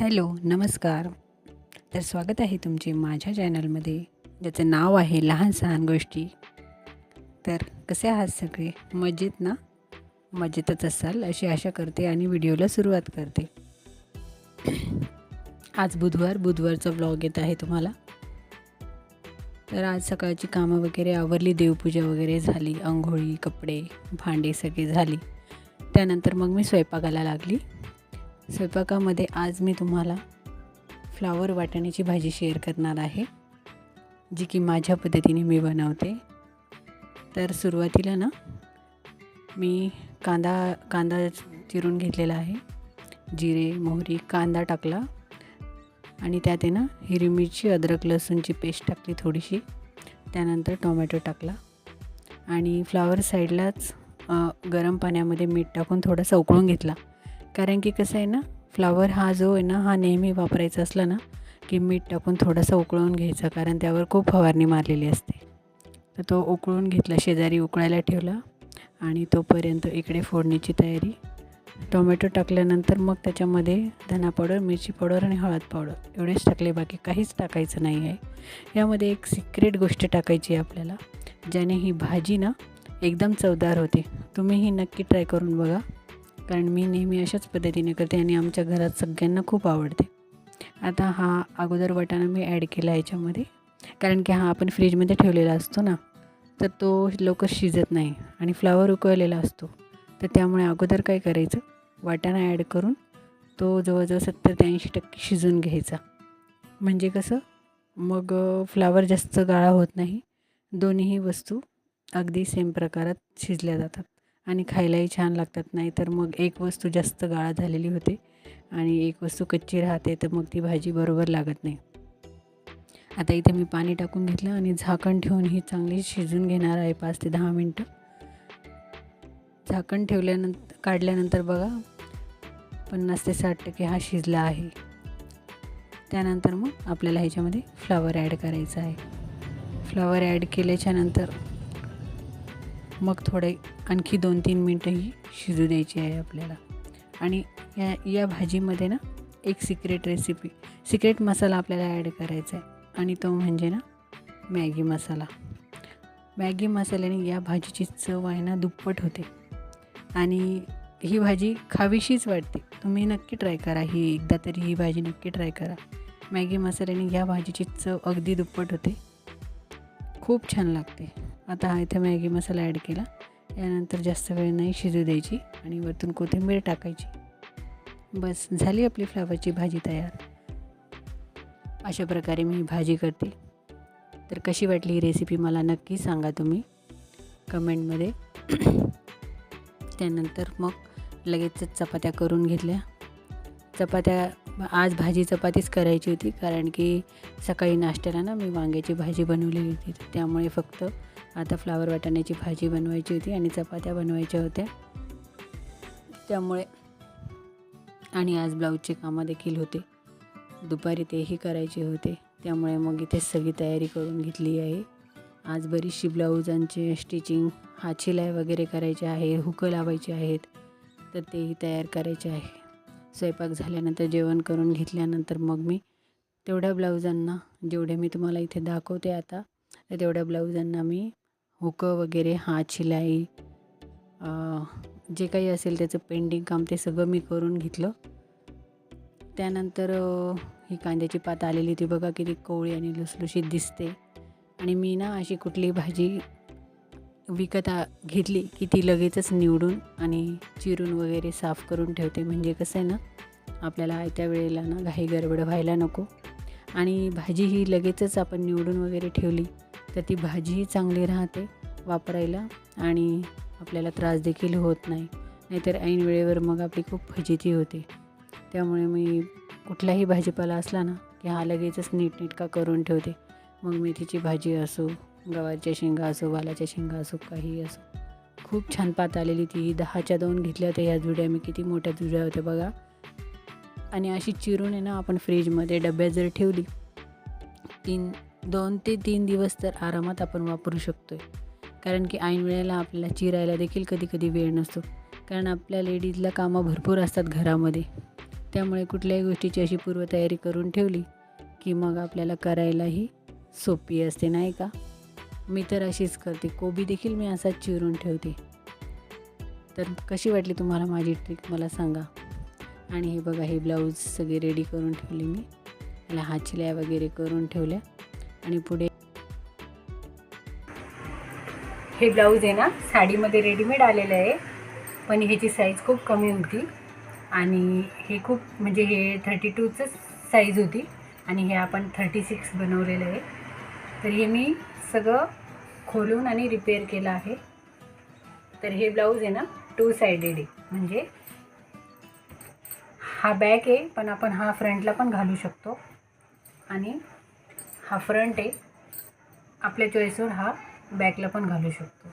Hello नमस्कार. तर स्वागत आहे तुमचे माझ्या चॅनलमध्ये ज्याचं नाव आहे लहान सहान गोष्टी. तर कसे आहात सगळे? मजेत ना? मजेतच असाल अशी आशा करते आणि व्हिडिओला सुरुवात करते. आज बुधवार बुधवारचा ब्लॉग येत आहे तुम्हाला. तर आज सकाळची कामं वगैरे आवरली देवपूजा वगैरे झाली अंघोळी कपडे भांडे सगळे झाली. त्यानंतर मग मी स्वयंपाकाला लागली. स्वयंपाकामध्ये आज मी तुम्हाला फ्लावर वाटाण्याची भाजी शेअर करणार आहे जी की माझ्या पद्धतीने मी बनवते. तर सुरुवातीला ना मी कांदा कांदा चिरून घेतलेला आहे जिरे मोहरी कांदा टाकला आणि त्यात आहे ना हिरवी मिरची अद्रक लसूणची पेस्ट टाकली थोडीशी त्यानंतर टोमॅटो टाकला आणि फ्लावर साईडलाच गरम पाण्यामध्ये मीठ टाकून थोडासा उकळून घेतला. कारण की कसं आहे ना फ्लावर हा जो आहे ना हा नेहमी वापरायचा असला ना की मीठ टाकून थोडासा उकळून घ्यायचा कारण त्यावर खूप फवारणी मारलेली असते. तर तो उकळून घेतला शेजारी उकळायला ठेवला आणि तोपर्यंत इकडे फोडणीची तयारी. टोमॅटो टाकल्यानंतर मग त्याच्यामध्ये धना पावडर मिरची पावडर आणि हळद पावडर एवढेच टाकले बाकी काहीच टाकायचं नाही आहे. यामध्ये एक सिक्रेट गोष्ट टाकायची आहे आपल्याला ज्याने ही भाजी ना एकदम चवदार होते. तुम्ही ही नक्की ट्राय करून बघा. कारण मी नेहमी अशाच पद्धतीने करते आणि आमच्या घरात सगळ्यांना खूप आवडते. आता हा अगोदर वाटाणा मी ॲड केला याच्यामध्ये. कारण की हा आपण फ्रीजमध्ये ठेवलेला असतो ना तर तो लवकर शिजत नाही आणि फ्लावर उकळलेला असतो. तर त्यामुळे अगोदर काय करायचं वाटाणा ॲड करून तो जवळजवळ सत्तर ते ऐंशी टक्के शिजून घ्यायचा. म्हणजे कसं मग फ्लावर जास्त गाळा होत नाही. दोन्हीही वस्तू अगदी सेम प्रकारात शिजल्या जातात. आणि खायलाही छान लागतात. नाही तर मग एक वस्तू जास्त गाळा झालेली होते आणि एक वस्तू कच्ची राहते तर मग ती भाजी बरोबर लागत नाही. आता इथे मी पाणी टाकून घेतलं आणि झाकण ठेवून ही चांगली शिजून घेणार आहे पाच ते दहा मिनटं. झाकण ठेवल्यानंतर काढल्यानंतर बघा पन्नास ते साठ टक्के हा शिजला आहे. त्यानंतर मग आपल्याला ह्याच्यामध्ये फ्लावर ॲड करायचा आहे. फ्लावर ॲड केल्याच्यानंतर मग थोडे आणखी दोन तीन मिनटंही शिजू द्यायची आहे आपल्याला. आणि या या भाजीमध्ये ना एक सिक्रेट रेसिपी सिक्रेट मसाला आपल्याला ॲड करायचा आहे. आणि तो म्हणजे ना मॅगी मसाला. मॅगी मसाल्याने या भाजीची चव आहे ना दुप्पट होते. आणि ही भाजी खावीशीच वाटते. तुम्ही नक्की ट्राय करा. ही एकदा तरी ही भाजी नक्की ट्राय करा. मॅगी मसाल्याने या भाजीची चव अगदी दुप्पट होते. खूप छान लागते. आता हा इथे मॅगी मसाला ॲड केला. यानंतर जास्त वेळ नाही शिजू द्यायची आणि वरतून कोथिंबीर टाकायची. बस झाली आपली फ्लावरची भाजी तयार. अशा प्रकारे मी भाजी करते. तर कशी वाटली ही रेसिपी मला नक्की सांगा तुम्ही. कमेंटमध्ये. त्यानंतर मग लगेचच चपात्या करून घेतल्या. चपात्या आज भाजी चपातीच करायची होती कारण की सकाळी नाश्त्याला ना मी वांग्याची भाजी बनवलेली होती. त्यामुळे फक्त आता फ्लावर वाटाण्याची भाजी बनवायची होती आणि चपात्या बनवायच्या होत्या. त्यामुळे आणि आज ब्लाऊजचे कामं देखील होते. दुपारी तेही करायचे होते. त्यामुळे मग इथे सगळी तयारी करून घेतली आहे. आज बरीचशी ब्लाऊजांचे स्टिचिंग हात शिलाई वगैरे करायचे आहे हुकं लावायचे आहेत तर तेही तयार करायचे आहे. स्वयंपाक झाल्यानंतर जेवण करून घेतल्यानंतर मग मी तेवढ्या ब्लाऊजांना जेवढे मी तुम्हाला इथे दाखवते आता तर तेवढ्या ब्लाऊजांना मी हुकं वगैरे हात शिलाई जे काही असेल त्याचं पेंडिंग काम ते सगळं मी करून घेतलं. त्यानंतर ही कांद्याची पात आलेली ती बघा किती कोवळी आणि लुसलुशीत दिसते. आणि मी ना अशी कुठली भाजी विकत घेतली की ती लगेचच निवडून आणि चिरून वगैरे साफ करून ठेवते. म्हणजे कसं आहे ना आपल्याला आयत्या वेळेला ना घाई गडबड व्हायला नको. आणि भाजी ही लगेचच आपण निवडून वगैरे ठेवली. तर ती भाजीही चांगली राहते वापरायला आणि आपल्याला त्रास देखील होत नाही. नाहीतर ऐन वेळेवर मग आपली खूप फजिती होते. त्यामुळे मी कुठलाही भाजीपाला असला ना की हा लगेचच नीटनेटका करून ठेवते. मग मेथीची भाजी असो गवारच्या शेंगा असो वालाच्या शेंगा असो काही असो. खूप छान पात आलेली ती. दहाच्या दोन घेतल्या होत्या ह्या जुड्या. मी किती मोठ्या जुड्या होत्या बघा. आणि अशी चिरून आहे ना आपण फ्रीजमध्ये डब्यात जर ठेवली तीन दोन ते तीन दिवस तर आरामात आपण वापरू शकतो आहे कारण की ऐन वेळेला आपल्याला चिरायला देखील कधी कधी वेळ नसतो. कारण आपल्या लेडीजला कामं भरपूर असतात घरामध्ये. त्यामुळे कुठल्याही गोष्टीची अशी पूर्वतयारी करून ठेवली की मग आपल्याला करायलाही सोपी असते नाही का? मी तर अशीच करते. कोबी देखील मी असाच चिरून ठेवते. तर कशी वाटली तुम्हाला माझी ट्रिक मला सांगा. आणि हे बघा हे ब्लाऊज सगळे रेडी करून ठेवले मी. याला हाचल्या वगैरे करून ठेवल्या. आणि पुढे हे ब्लाऊज आहे ना साडीमध्ये रेडीमेड आलेलं आहे. पण ह्याची साईज खूप कमी होती. आणि हे खूप म्हणजे हे थर्टी टूचंच साईज होती. आणि हे आपण थर्टी सिक्स बनवलेलं आहे. तर हे मी सगळं खोलून आणि रिपेअर केलं आहे. तर हे ब्लाऊज आहे ना टू सायडेड आहे. म्हणजे हा बॅक आहे पण आपण हा फ्रंटला पण घालू शकतो. आणि हा फ्रंट आहे. आपल्या चॉईसवर हा बॅकला पण घालू शकतो.